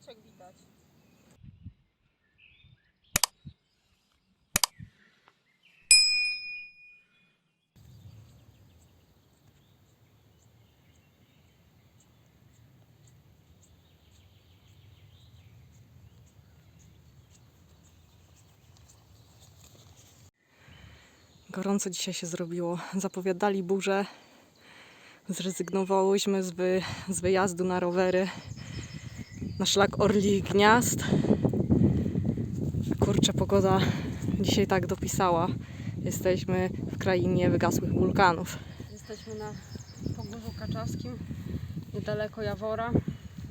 Paczek widać. Gorąco dzisiaj się zrobiło. Zapowiadali burzę. Zrezygnowałyśmy z, wy, z wyjazdu na rowery na szlak Orlich Gniazd. Kurczę, pogoda dzisiaj tak dopisała. Jesteśmy w krainie wygasłych wulkanów. Jesteśmy na Pogórzu Kaczawskim, niedaleko Jawora.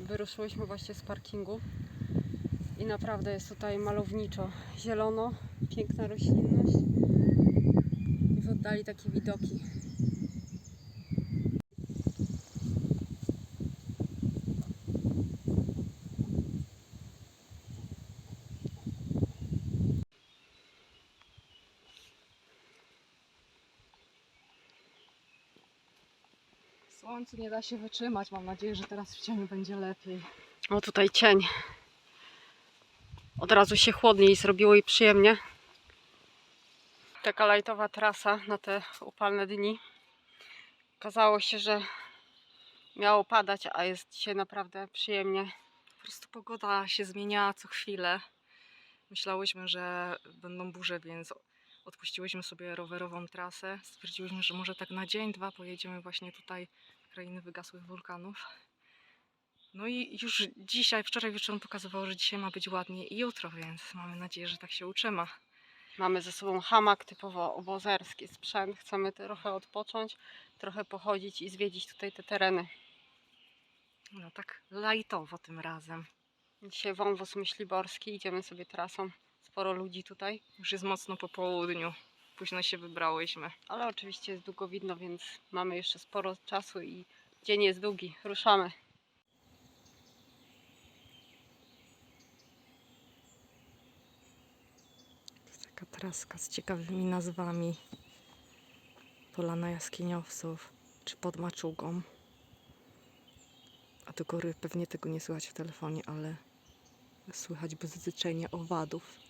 Wyruszyłyśmy właśnie z parkingu i naprawdę jest tutaj malowniczo. Zielono, piękna roślinność i w oddali takie widoki. Słońcu nie da się wytrzymać. Mam nadzieję, że teraz w cieniu będzie lepiej. O tutaj cień. Od razu się chłodniej zrobiło i przyjemnie. Taka lajtowa trasa na te upalne dni. Okazało się, że miało padać, a jest dzisiaj naprawdę przyjemnie. Po prostu pogoda się zmieniała co chwilę. Myślałyśmy, że będą burze, więc odpuściłyśmy sobie rowerową trasę. Stwierdziłyśmy, że może tak na dzień, dwa pojedziemy właśnie tutaj krainy wygasłych wulkanów. No i już dzisiaj, wczoraj wieczorem pokazywało, że dzisiaj ma być ładnie i jutro, więc mamy nadzieję, że tak się utrzyma. Mamy ze sobą hamak typowo obozerski, sprzęt. Chcemy trochę odpocząć, trochę pochodzić i zwiedzić tutaj te tereny. No tak lajtowo tym razem. Dzisiaj wąwóz myśliborski, idziemy sobie trasą. Sporo ludzi tutaj, Już jest mocno po południu. Późno się wybrałyśmy. ale oczywiście jest długo widno, więc mamy jeszcze sporo czasu i dzień jest długi. Ruszamy. To jest taka traska z ciekawymi nazwami. Polana Jaskiniowców czy pod Maczugą. A do góry pewnie tego nie słychać w telefonie, ale słychać bzyczenie owadów.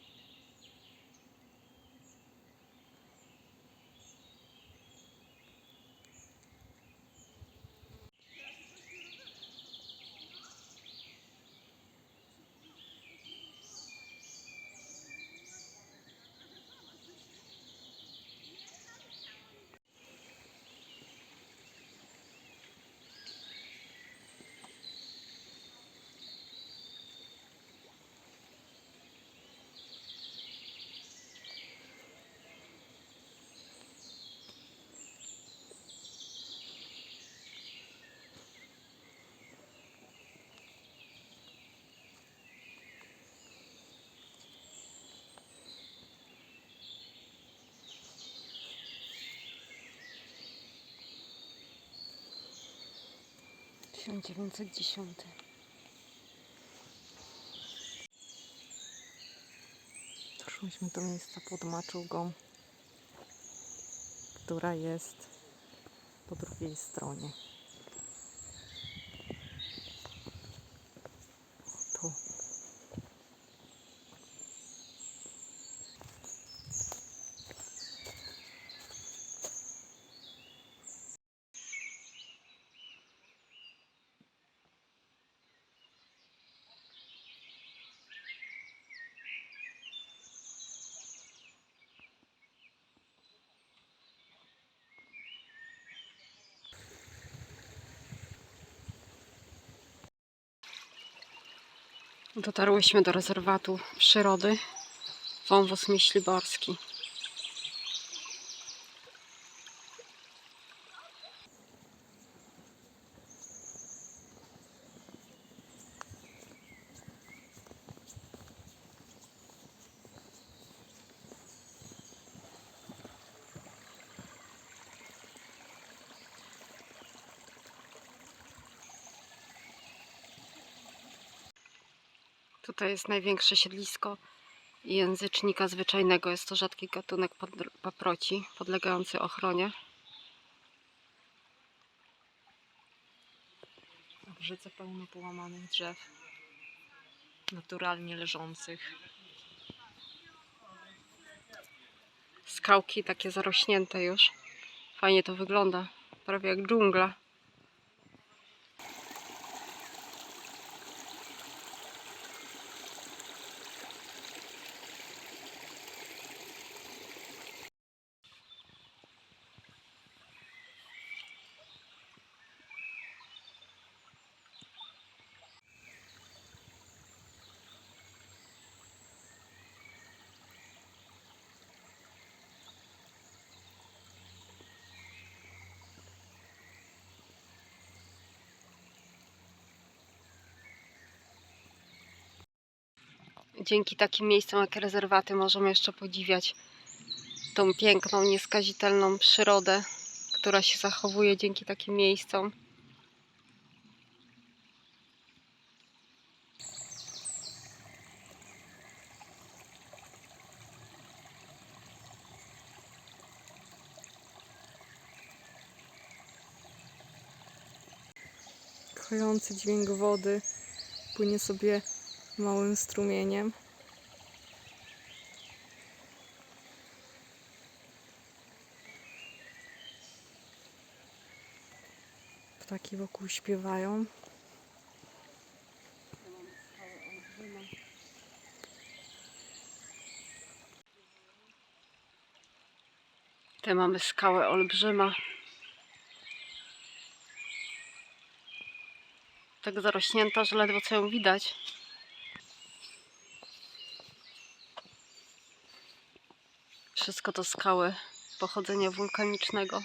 Tysiąc dziewięćset dziesiąty. Doszłyśmy do miejsca pod Maczugą, która jest po drugiej stronie. O, Tu. Dotarłyśmy do rezerwatu przyrody Wąwóz Myśliborski. Tutaj jest największe siedlisko języcznika zwyczajnego. Jest to rzadki gatunek paproci podlegający ochronie. W rzece pełno połamanych drzew. naturalnie leżących. Skałki takie zarośnięte już. Fajnie to wygląda. Prawie jak dżungla. Dzięki takim miejscom jak rezerwaty możemy jeszcze podziwiać tą piękną, nieskazitelną przyrodę, która się zachowuje dzięki takim miejscom. Kojący dźwięk wody płynie sobie małym strumieniem. Ptaki wokół śpiewają. Te mamy skałę olbrzyma. Tak zarośnięta, że ledwo co ją widać. Wszystko to skały pochodzenia wulkanicznego.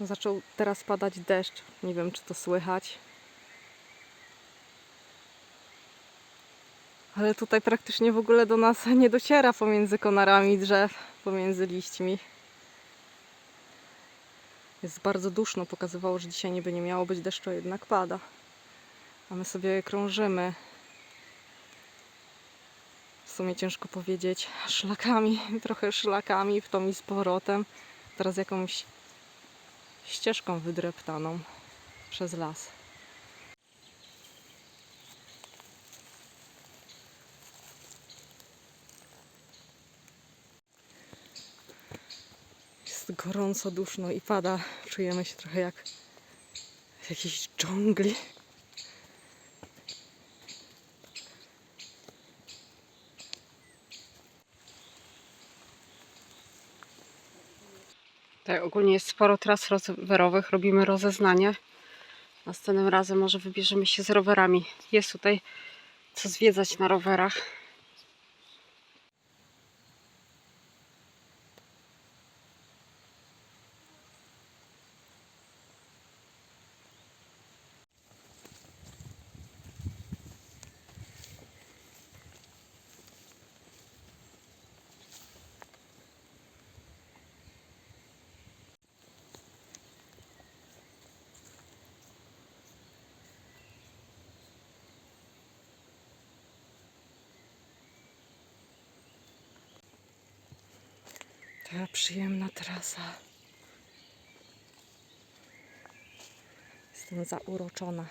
Zaczął teraz padać deszcz. Nie wiem, czy to słychać. Ale tutaj praktycznie w ogóle do nas nie dociera pomiędzy konarami drzew, pomiędzy liśćmi. Jest bardzo duszno. Pokazywało, że dzisiaj niby nie miało być deszczu, jednak pada. A my sobie krążymy. W sumie ciężko powiedzieć. Szlakami, trochę szlakami, w tą i z powrotem. Teraz jakąś ścieżką wydreptaną przez las. Jest gorąco, duszno i pada. Czujemy się trochę jak w jakiejś dżungli. Tutaj ogólnie jest sporo tras rowerowych, robimy rozeznanie. Następnym razem może wybierzemy się z rowerami. Jest tutaj co zwiedzać na rowerach. Przyjemna trasa. Jestem zauroczona.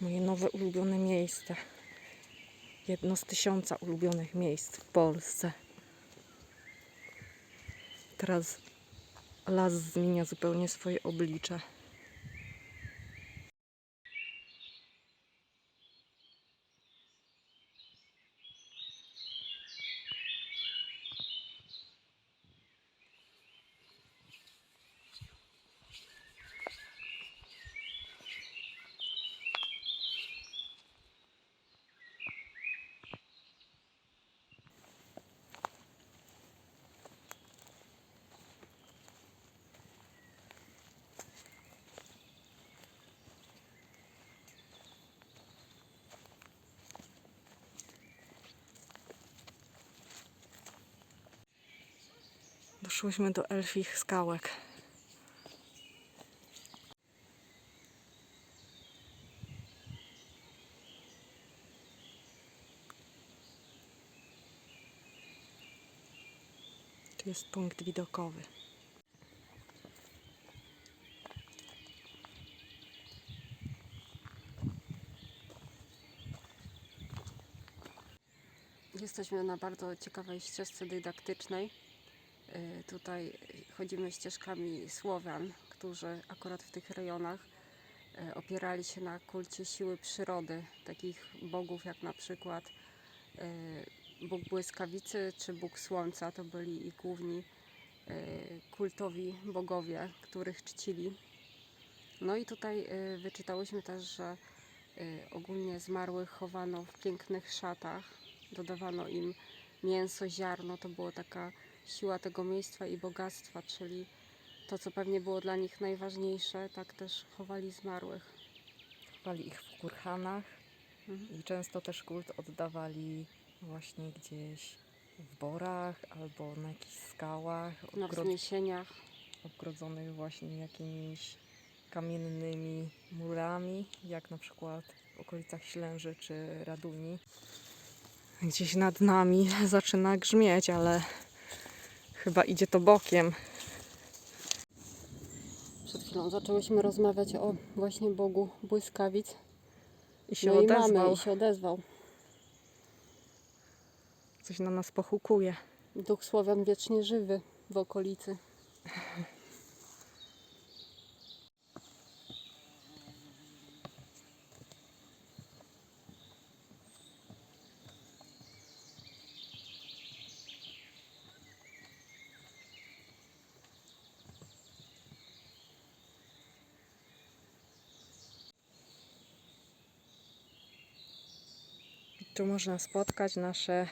Moje nowe ulubione miejsce. Jedno z tysiąca ulubionych miejsc w Polsce. Teraz las zmienia zupełnie swoje oblicze. Doszłyśmy do elfich skałek. Tu jest punkt widokowy. Jesteśmy na bardzo ciekawej ścieżce dydaktycznej. Tutaj chodzimy ścieżkami Słowian, którzy akurat w tych rejonach y, opierali się na kulcie siły przyrody, takich bogów jak na przykład y, Bóg błyskawicy czy Bóg słońca. To byli ich główni y, kultowi bogowie, których czcili. No i tutaj wyczytałyśmy też, że ogólnie zmarłych chowano w pięknych szatach, dodawano im mięso, ziarno, to była taka siła tego miejsca i bogactwa, czyli to, co pewnie było dla nich najważniejsze, tak też chowali zmarłych. Chowali ich w kurhanach Mhm. i często też kult oddawali właśnie gdzieś w borach albo na jakichś skałach Na ogro- wzniesieniach. obgrodzonych właśnie jakimiś kamiennymi murami, jak na przykład w okolicach Ślęży czy Raduni. Gdzieś nad nami zaczyna grzmieć, ale chyba idzie to bokiem. Przed chwilą zaczęłyśmy rozmawiać o właśnie Bogu błyskawic. I się no i odezwał. mamy, i się odezwał. Coś na nas pochukuje. Duch Słowian wiecznie żywy w okolicy. Tu można spotkać nasze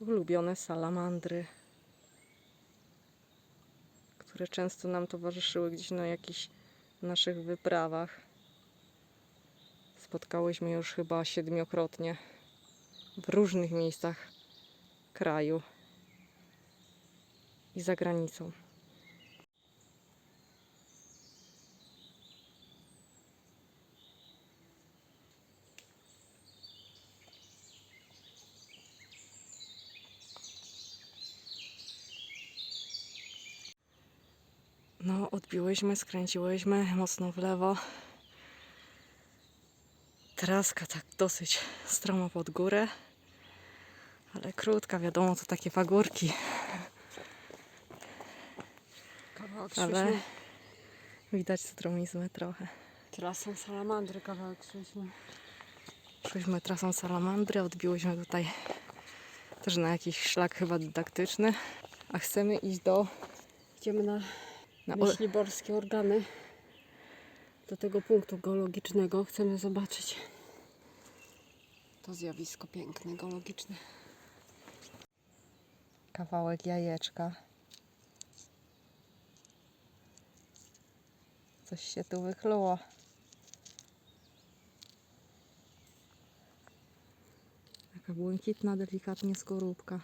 ulubione salamandry, które często nam towarzyszyły gdzieś na jakichś naszych wyprawach. Spotkałyśmy już chyba siedmiokrotnie w różnych miejscach kraju i za granicą. Odbiłyśmy, skręciłyśmy mocno w lewo. Traska tak dosyć stroma pod górę, ale krótka, wiadomo, to takie pagórki, Kawałek ale szliśmy widać stromizmy trochę. trasą salamandry, kawałek szliśmy. Szliśmy trasą salamandry, odbiłyśmy tutaj też na jakiś szlak chyba dydaktyczny, a chcemy iść do... Idziemy na myśliborskie organy. Do tego punktu geologicznego chcemy zobaczyć to zjawisko piękne, geologiczne. kawałek jajeczka. Coś się tu wychluło. Taka błękitna, delikatnie skorupka.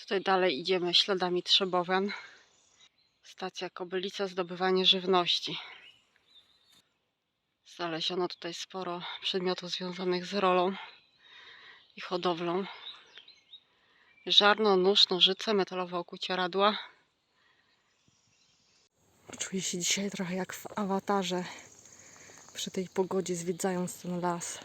Tutaj dalej idziemy śladami Trzebowian. Stacja Kobylica, zdobywanie żywności. Znaleziono tutaj sporo przedmiotów związanych z rolą i hodowlą. Żarno, nóż, nożyce, metalowe okucioradła. Czuję się dzisiaj trochę jak w awatarze przy tej pogodzie, zwiedzając ten las.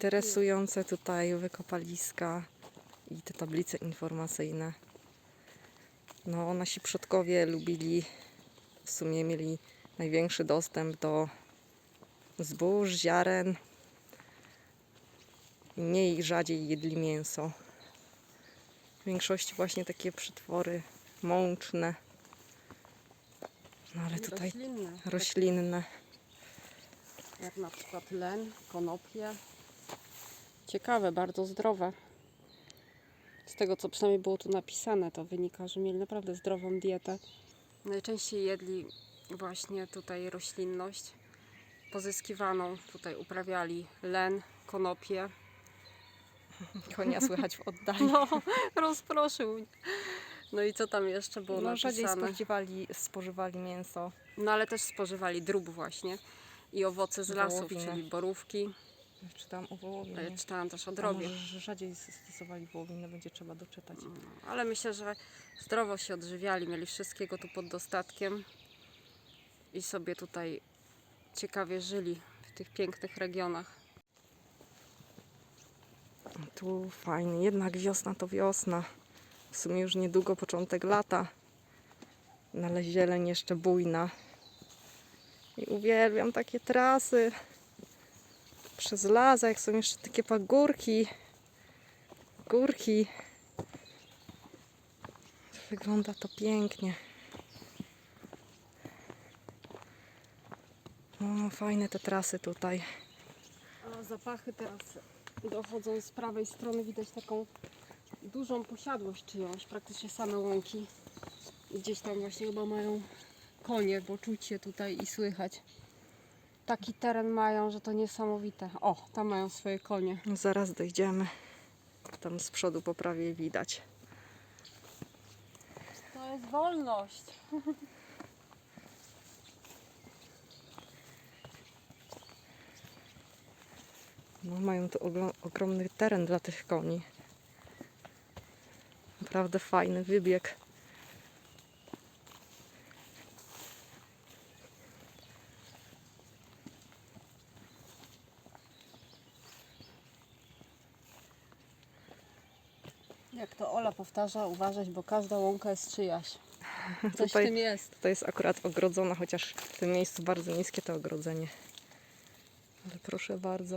Interesujące tutaj wykopaliska i te tablice informacyjne. No, nasi przodkowie lubili, w sumie mieli największy dostęp do zbóż, ziaren. Mniej rzadziej jedli mięso. W większości właśnie takie przetwory mączne. No ale tutaj roślinne, roślinne. jak na przykład len, konopie. Ciekawe, bardzo zdrowe. Z tego, co przynajmniej było tu napisane, to wynika, że mieli naprawdę zdrową dietę. Najczęściej jedli właśnie tutaj roślinność pozyskiwaną. Tutaj uprawiali len, konopie. Konia słychać w oddali. No, rozproszył mnie. No i co tam jeszcze było No, rzadziej napisane? spodziewali, spożywali mięso. No ale też spożywali drób właśnie i owoce z lasów, czyli borówki. Czytałam o A wołowinie. Ja czytałam też o A drobie. może że rzadziej stosowali wołowinę, będzie trzeba doczytać. No, ale myślę, że zdrowo się odżywiali, mieli wszystkiego tu pod dostatkiem i sobie tutaj ciekawie żyli w tych pięknych regionach. Tu fajnie, jednak wiosna to wiosna. W sumie już niedługo początek lata. No Ale zieleń jeszcze bujna. I uwielbiam takie trasy. Przez las, jak są jeszcze takie pagórki. Górki. Wygląda to pięknie. No, fajne te trasy tutaj. A zapachy teraz dochodzą z prawej strony. Widać taką dużą posiadłość czyjąś, praktycznie same łąki. Gdzieś tam właśnie chyba mają konie, bo czuć się tutaj i słychać. Taki teren mają, że to niesamowite. O, tam mają swoje konie. No, Zaraz dojdziemy. Tam z przodu po prawej widać. To jest wolność. No, mają tu ogro- ogromny teren dla tych koni. Naprawdę fajny wybieg. Jak to Ola powtarza, uważać, bo każda łąka jest czyjaś. Coś Tutaj- w tym jest. To jest akurat ogrodzona, chociaż w tym miejscu bardzo niskie to ogrodzenie. Ale proszę bardzo.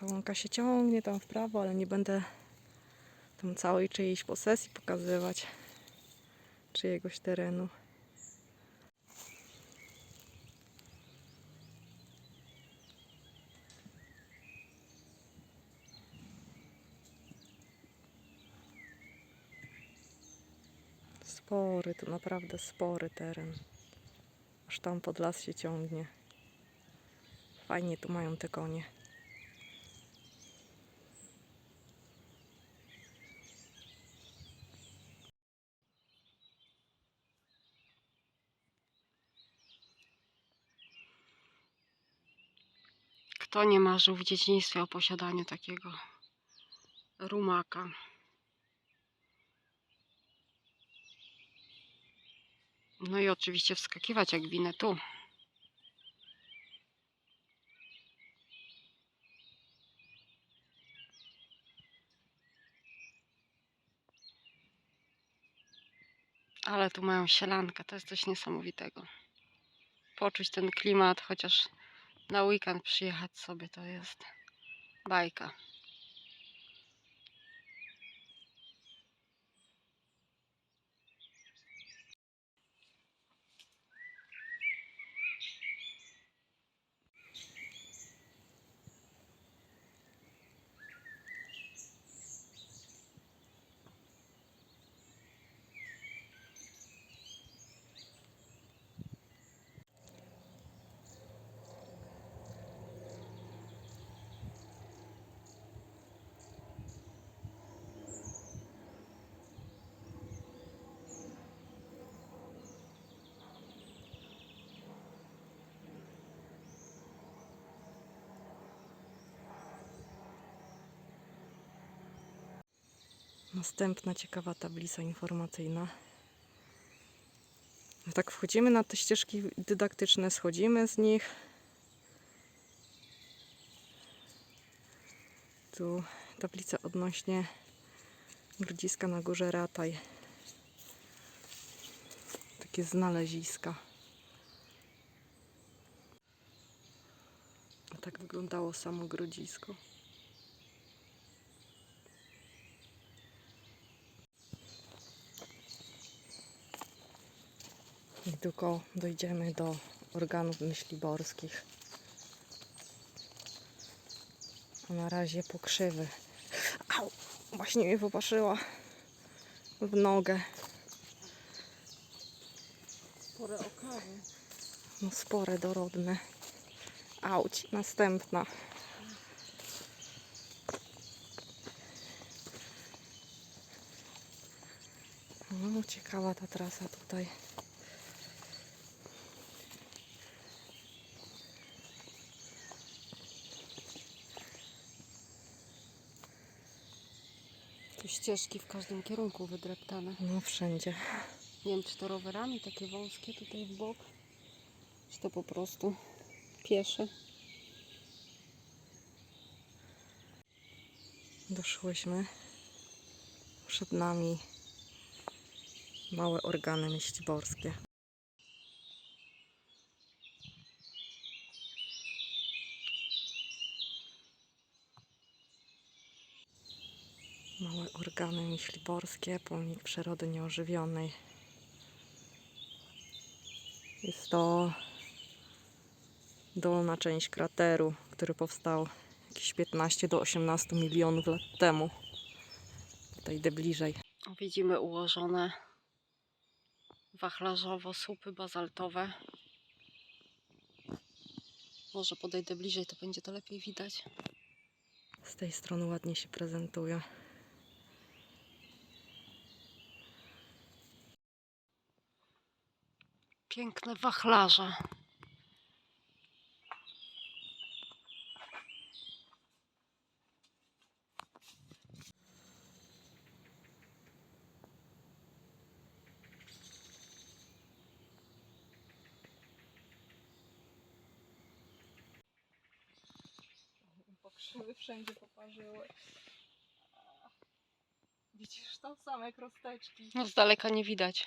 Ta łąka się ciągnie tam w prawo, ale nie będę tam całej czyjejś posesji pokazywać. Czyjegoś terenu. Spory, to naprawdę spory teren. Aż tam pod las się ciągnie. Fajnie tu mają te konie. Kto nie marzył w dzieciństwie o posiadaniu takiego rumaka? No i oczywiście wskakiwać jak winę tu. Ale tu mają sielankę, to jest coś niesamowitego. Poczuć ten klimat, chociaż na weekend przyjechać sobie to jest bajka. Następna ciekawa tablica informacyjna. No tak wchodzimy na te ścieżki dydaktyczne, schodzimy z nich. Tu tablica odnośnie Grodziska na górze Rataj. Takie znaleziska. A tak wyglądało samo Grodzisko. Niedługo dojdziemy do organów myśliborskich. A na razie pokrzywy. Au! Właśnie mnie popatrzyła w nogę. Porę okawy. No spore, dorodne. Auć, następna. No, ciekawa ta trasa tutaj. Tu ścieżki w każdym kierunku wydreptane. No, wszędzie. Nie wiem, czy to rowerami takie wąskie tutaj w bok, czy to po prostu piesze. Doszłyśmy. Przed nami małe organy myśliborskie. Organy myśliborskie, pomnik przyrody nieożywionej. Jest to dolna część krateru, który powstał jakieś 15 do 18 milionów lat temu. Tutaj idę bliżej. Widzimy ułożone wachlarzowo słupy bazaltowe. Może podejdę bliżej, to będzie to lepiej widać. Z tej strony ładnie się prezentuje. Piękne wachlarze. Pokrzywy wszędzie poparzyły. Widzisz tam same krosteczki. No z daleka nie widać,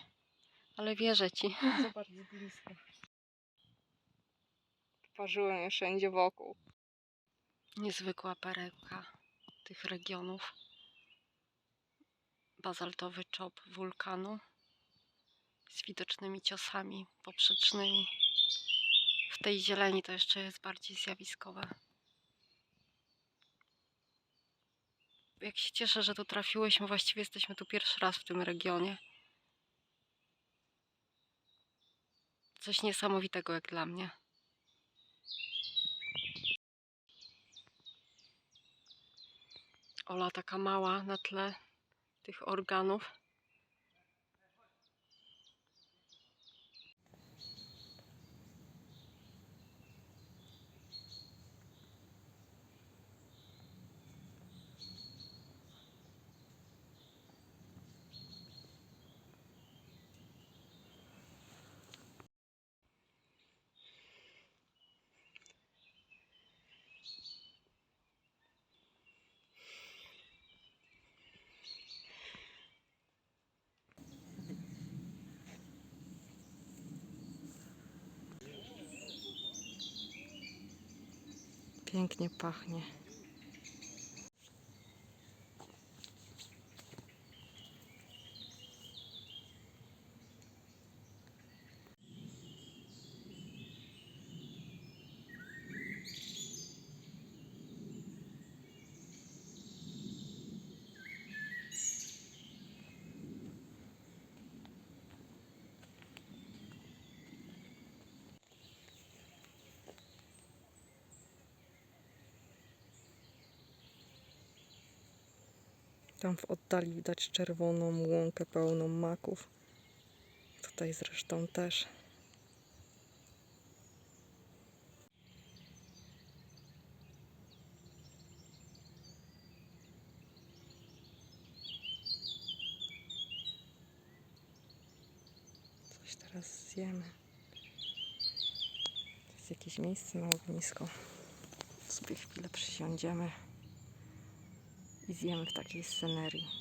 ale wierzę ci. Zobacz z bliska. Poparzyły mnie wszędzie wokół. Niezwykła perełka tych regionów. Bazaltowy czop wulkanu z widocznymi ciosami poprzecznymi. W tej zieleni to jeszcze jest bardziej zjawiskowe. Jak się cieszę, że tu trafiłyśmy. Właściwie jesteśmy tu pierwszy raz w tym regionie. Coś niesamowitego jak dla mnie. Ola taka mała na tle tych organów. Pięknie pachnie. Tam w oddali widać czerwoną łąkę pełną maków. Tutaj zresztą też. Coś teraz zjemy. To jest jakieś miejsce na ognisko. Sobie chwilę przysiądziemy i zjemy w takiej scenerii.